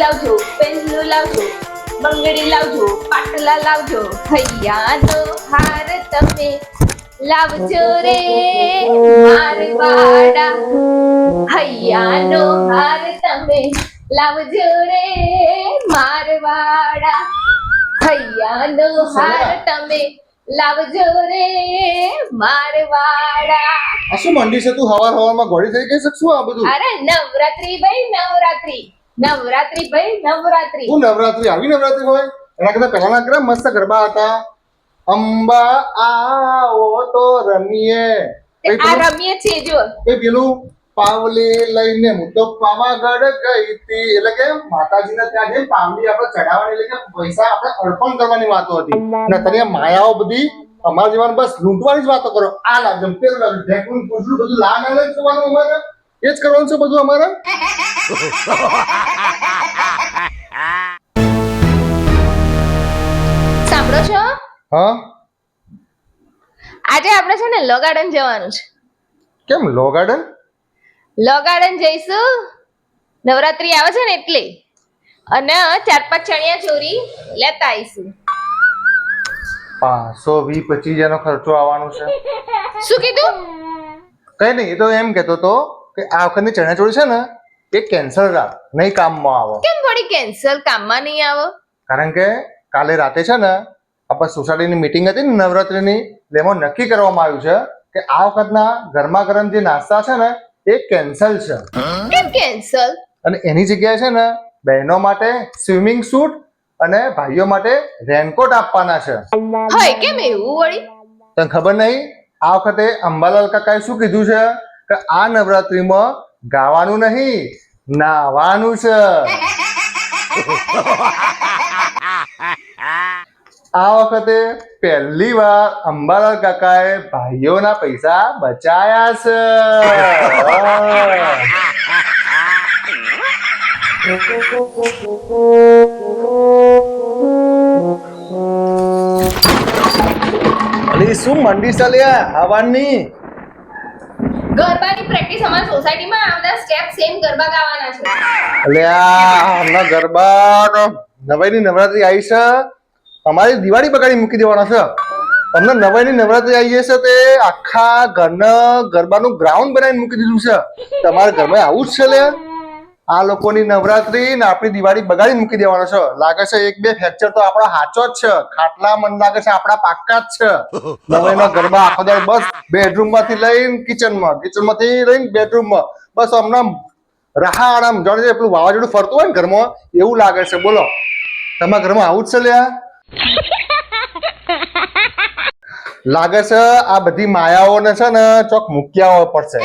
લાવજો પેલું લાવજો બંગડી લાવજો પાટલા લાવજો હૈયાનો હાર તમે લાવજો રે. મારવાડા હૈયાનો હાર તમે લાવજો રે. મારવાડા હૈયાનો હાર તમે લાવજો રે. મારવાડા આ શું મંડી છે તું? હવા હવામાં ઘોડી થઈ ગઈ છે શું આ બધું? અરે નવરાત્રી ભાઈ નવરાત્રી. નવરાત્રી ભાઈ નવરાત્રી. હું નવરાત્રી આવી નવરાત્રી હોય? એના કરતા પહેલાના કેવા મસ્ત ગરબા હતા. અંબા આવો તો રમીએ. આ રમીએ છે જો એ પેલું પાવલી લઈને હું તો પાવાગઢ ગઈ હતી. એટલે કે માતાજીને ત્યાં જઈને પાવલી આપણે ચડાવવાની એટલે કે પૈસા આપણે અર્પણ કરવાની વાતો હતી. અને અત્યારે માયાઓ બધી અમારા જીવન બસ લૂંટવાની જ વાતો કરો. આ લાગજમ પેલું લાગજમ ઢેકું પૂછડું બધું લાગ અલગ જોવાનું અમારે. એ જ કરવાનું છે બધું અમારે? સાંભળો છો? હા? આજે આપણે છે ને લો ગાર્ડન જવાનું છે. કેમ લો ગાર્ડન લો ગાર્ડન જઈશું. નવરાત્રી આવે છે ને એટલે. અને ચાર પાંચ ચણિયા ચોરી લેતા આવીશું. પાંચસો વી પચીસ એનો ખર્ચો આવવાનો છે. શું કીધું? કઈ નહીં એ તો એમ કહેતો તો કે આ વખતની ચણિયાચોળી છે ને એ કેન્સલ રાખ નહીં કામમાં આવો. કેમ વળી કેન્સલ કામમાં નહીં આવો? કારણ કે કાલે રાતે છે ને આપણે સોસાયટીની મિટિંગ હતી ને નવરાત્રિની એમાં નક્કી કરવામાં આવ્યું છે કે આ વખતના ગરમા ગરમ જે નાસ્તા છે ને એ કેન્સલ છે. કેમ કેન્સલ અને એની જગ્યાએ છે ને બહેનો માટે સ્વિમિંગ સૂટ અને ભાઈઓ માટે રેનકોટ આપવાના છે. હોય કેમ એવું વળી? તને ખબર નહીં? આ વખતે અંબાલાલ કાકાએ શું કીધું છે? કે આ નવરાત્રિમાં ગાવાનું નહીં નાવાનું છે. આ વખતે પહેલી વાર અંબાલાલ કાકાએ ભાઈઓના પૈસા બચાયા છે. અલી શું મંડી ચાલ્યા હવાની ગરબાની પ્રેક્ટિસ અમારી સોસાયટીમાં આ સ્ટેપ સેમ ગરબા ગાવાના છે. અલ્યા હમણાં ગરબા નવાઈની નવરાત્રી આવી છે. અમારી દિવાળી બગાડી મૂકી દેવાના છે. અમને નવાઈની નવરાત્રી આવી છે તે આખા ઘરના ગરબાનું ગ્રાઉન્ડ બનાવીને મૂકી દીધું છે. તમારા ઘરમાં આવું જ છે લે. આ લોકોની નવરાત્રી ને આપણી દિવાળી બગાડી મૂકી દેવાનો છે. લાગે છે એક બે ફ્રેક્ચર તો આપણા હાચો જ છે. ખાટલા મન લાગે છે આપણા પાક્કા જ છે. નવાઈના ગરબા આખો દર બસ બેડરૂમમાંથી લઈને કિચનમાં કિચનમાંથી લઈને બેડરૂમમાં બસ હમણાં રાહા આરામ જાણે પેલું વાવાઝોડું ફરતું હોય ને ઘરમાં. એવું લાગે છે. બોલો. તમારા ઘરમાં આવું જ છે લ્યા લાગે છે આ બધી માયાઓને છે ને ચોક મૂક્યા પડશે.